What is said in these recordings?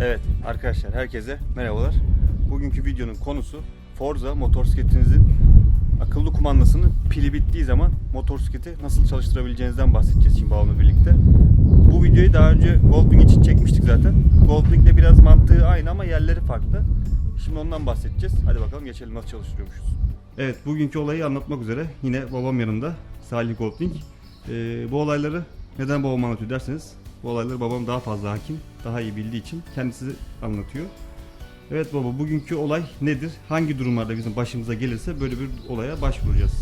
Evet arkadaşlar herkese merhabalar. Bugünkü videonun konusu Forza motosikletinizin akıllı kumandasının pili bittiği zaman motosikleti nasıl çalıştırabileceğinizden bahsedeceğiz şimdi babamla birlikte. Bu videoyu daha önce Goldwing için çekmiştik zaten. Goldwing'de biraz mantığı aynı ama yerleri farklı. Şimdi ondan bahsedeceğiz. Hadi bakalım geçelim nasıl çalıştırıyormuşuz. Evet bugünkü olayı anlatmak üzere yine babam yanında Salih Goldwing. Ee, bu olayları neden babam anlatıyor derseniz bu olayları babam daha fazla hakim, daha iyi bildiği için kendisi anlatıyor. Evet baba bugünkü olay nedir? Hangi durumlarda bizim başımıza gelirse böyle bir olaya başvuracağız.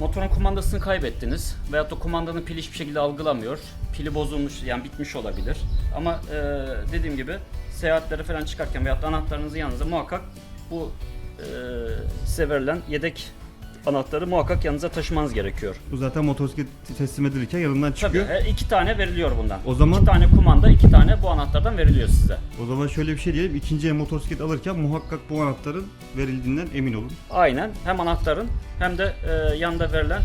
Motorun kumandasını kaybettiniz veyahut da kumandanın pili hiçbir şekilde algılamıyor. Pili bozulmuş yani bitmiş olabilir. Ama e, dediğim gibi seyahatlere falan çıkarken veyahut da anahtarınızı yanınıza muhakkak bu e, size verilen yedek anahtarı muhakkak yanınıza taşımanız gerekiyor. Bu zaten motosiklet teslim edilirken yanından Tabii çıkıyor. e, iki tane veriliyor bundan. O zaman- iki tane kumanda, iki tane bu anahtardan veriliyor size. O zaman şöyle bir şey diyelim. ikinci el motosiklet alırken muhakkak bu anahtarın verildiğinden emin olun. Aynen hem anahtarın hem de e, yanında verilen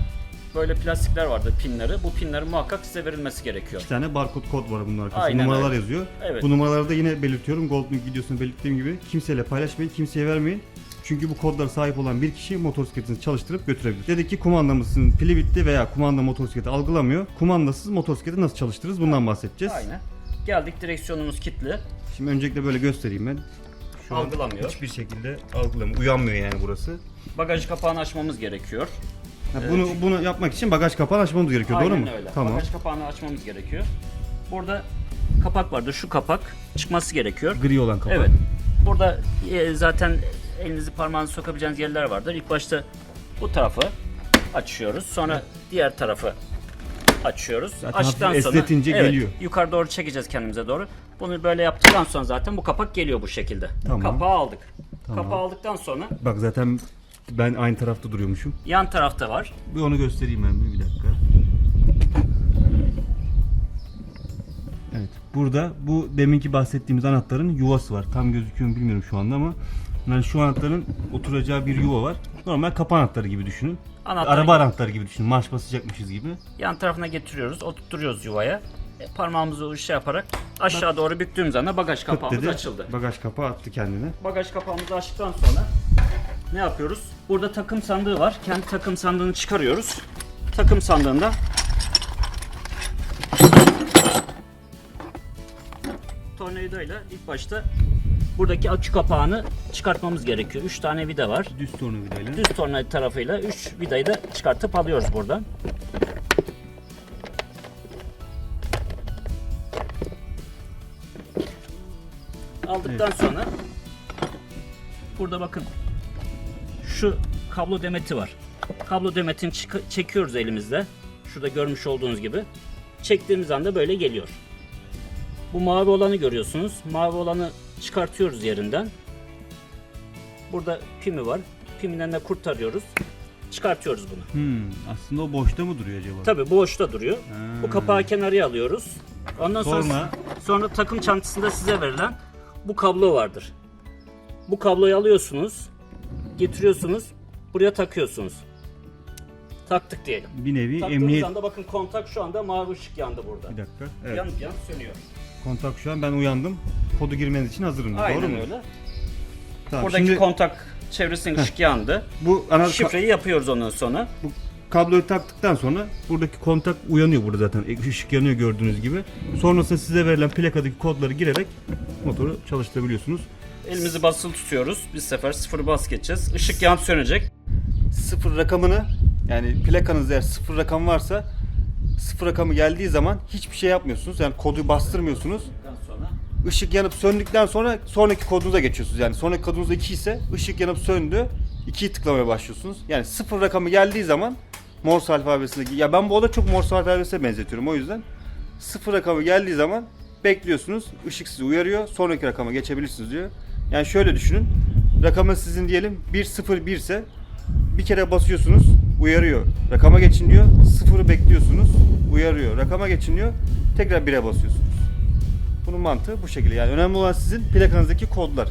böyle plastikler vardı pinleri. Bu pinlerin muhakkak size verilmesi gerekiyor. Bir tane barkod kod var bunun arkasında. Aynen Numaralar öyle. yazıyor. Evet. Bu numaraları da yine belirtiyorum. Goldwing videosunu belirttiğim gibi kimseyle paylaşmayın, kimseye vermeyin. Çünkü bu kodlara sahip olan bir kişi motosikletini çalıştırıp götürebilir. Dedik ki kumandamızın pili bitti veya kumanda motosikleti algılamıyor. Kumandasız motosikleti nasıl çalıştırırız bundan bahsedeceğiz. Aynen. Geldik direksiyonumuz kilitli. Şimdi öncelikle böyle göstereyim ben. Şu an Algılamıyor. Hiçbir şekilde algılamıyor. Uyanmıyor yani burası. Bagaj kapağını açmamız gerekiyor. Ha, bunu bunu yapmak için bagaj kapağını açmamız gerekiyor. Aynen doğru mu? öyle. Tamam. Bagaj kapağını açmamız gerekiyor. Burada kapak vardı. Şu kapak çıkması gerekiyor. Gri olan kapak. Evet. Burada e, zaten elinizi parmağınızı sokabileceğiniz yerler vardır. İlk başta bu tarafı açıyoruz. Sonra diğer tarafı açıyoruz. Zaten Açtıktan hafif sonra esnetince evet, geliyor. yukarı doğru çekeceğiz kendimize doğru. Bunu böyle yaptıktan sonra zaten bu kapak geliyor bu şekilde. Tamam. Kapağı aldık. Kapağı aldıktan sonra Bak zaten ben aynı tarafta duruyormuşum. yan tarafta var. Bir onu göstereyim ben bir, bir dakika. Evet. Burada bu deminki bahsettiğimiz anahtarın yuvası var. Tam gözüküyor mu bilmiyorum şu anda ama yani şu anahtarın oturacağı bir yuva var. Normal kapı anahtarı gibi düşünün. Anahtarı- Araba anahtarı gibi düşünün. Marş basacakmışız gibi. Yan tarafına getiriyoruz, oturtuyoruz yuvaya. E, parmağımızı şey yaparak aşağı doğru büktüğümüz anda bagaj kapağımız dedi. açıldı. Bagaj kapağı attı kendine. Bagaj kapağımızı açtıktan sonra ne yapıyoruz? Burada takım sandığı var. Kendi takım sandığını çıkarıyoruz. Takım sandığında tornavidayla ilk başta buradaki akü kapağını çıkartmamız gerekiyor. 3 tane vida var. Düz tornavidayla. Düz tornavida tarafıyla 3 vidayı da çıkartıp alıyoruz buradan. Aldıktan sonra burada bakın şu kablo demeti var. Kablo demetini çekiyoruz elimizde. Şurada görmüş olduğunuz gibi. Çektiğimiz anda böyle geliyor. Bu mavi olanı görüyorsunuz. Mavi olanı çıkartıyoruz yerinden. Burada pimi var. Piminden de kurtarıyoruz. Çıkartıyoruz bunu. Hmm, aslında o boşta mı duruyor acaba? Tabii boşta duruyor. Bu kapağı kenarıya alıyoruz. Ondan sonra Sonra? sonra takım çantasında size verilen bu kablo vardır. Bu kabloyu alıyorsunuz, getiriyorsunuz, buraya takıyorsunuz. Taktık diyelim. Bir nevi Taktığımız emniyet... anda bakın kontak şu anda mavi ışık yandı burada. Bir dakika. Evet. Yanıp yanıp sönüyor. Kontak şu an ben uyandım. Kodu girmeniz için hazırım. Doğru Aynen mu? öyle. Tamam. Buradaki Şimdi kontak çevresinin ışık yandı. bu ana Şifreyi yapıyoruz ondan sonra. bu kabloyu taktıktan sonra buradaki kontak uyanıyor burada zaten. E, Işık yanıyor gördüğünüz gibi. Sonrasında size verilen plakadaki kodları girerek motoru çalıştırabiliyorsunuz. Elimizi basılı tutuyoruz. Bir sefer sıfır bas geçeceğiz. Işık yanıp sönecek. Sıfır rakamını yani plakanızda eğer sıfır rakam varsa sıfır rakamı geldiği zaman hiçbir şey yapmıyorsunuz. Yani kodu bastırmıyorsunuz. Işık yanıp söndükten sonra sonraki kodunuza geçiyorsunuz. Yani sonraki kodunuz 2 ise ışık yanıp söndü. 2'yi tıklamaya başlıyorsunuz. Yani sıfır rakamı geldiği zaman Morse alfabesindeki ya ben bu oda çok Morse alfabesine benzetiyorum o yüzden. Sıfır rakamı geldiği zaman bekliyorsunuz. Işık sizi uyarıyor. Sonraki rakama geçebilirsiniz diyor. Yani şöyle düşünün. Rakamı sizin diyelim 101 ise bir kere basıyorsunuz uyarıyor. Rakama geçin diyor. Sıfırı bekliyorsunuz. Uyarıyor. Rakama geçin diyor. Tekrar 1'e basıyorsunuz. Bunun mantığı bu şekilde. Yani önemli olan sizin plakanızdaki kodlar.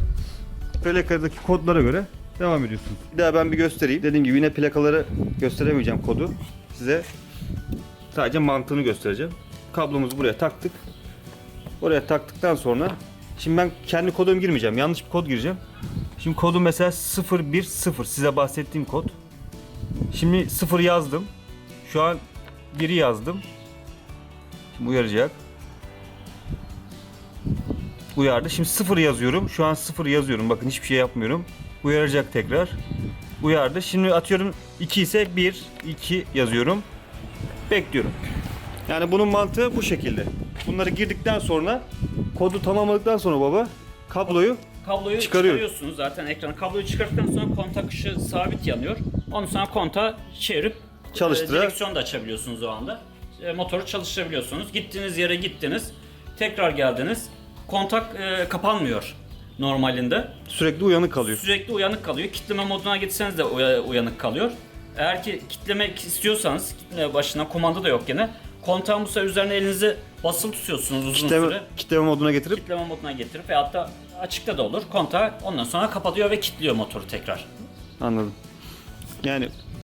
Plakadaki kodlara göre devam ediyorsunuz. Bir daha ben bir göstereyim. Dediğim gibi yine plakaları gösteremeyeceğim kodu. Size sadece mantığını göstereceğim. Kablomuzu buraya taktık. Oraya taktıktan sonra Şimdi ben kendi kodumu girmeyeceğim. Yanlış bir kod gireceğim. Şimdi kodum mesela 010 size bahsettiğim kod. Şimdi 0 yazdım. Şu an 1'i yazdım. Şimdi uyaracak. Uyardı. Şimdi 0 yazıyorum. Şu an 0 yazıyorum. Bakın hiçbir şey yapmıyorum. Uyaracak tekrar. Uyardı. Şimdi atıyorum 2 ise 1, 2 yazıyorum. Bekliyorum. Yani bunun mantığı bu şekilde. Bunları girdikten sonra kodu tamamladıktan sonra baba kabloyu Kabloyu Çıkarıyor. çıkarıyorsunuz zaten ekrana. Kabloyu çıkarttıktan sonra kontak ışığı sabit yanıyor. Ondan sonra kontağı çevirip e, direksiyon da açabiliyorsunuz o anda. E, motoru çalıştırabiliyorsunuz. Gittiğiniz yere gittiniz. Tekrar geldiniz. Kontak e, kapanmıyor normalinde. sürekli uyanık kalıyor. Sürekli uyanık kalıyor. Kitleme moduna gitseniz de uya- uyanık kalıyor. Eğer ki kitlemek istiyorsanız kitleme başına kumanda da yok gene. Kontağın bu sefer üzerine elinizi basılı tutuyorsunuz uzun süre. Kitleme, kitleme moduna getirip Kitleme moduna getirip ve hatta açıkta da olur. Kontağı ondan sonra kapatıyor ve kilitliyor motoru tekrar. anladım. Yani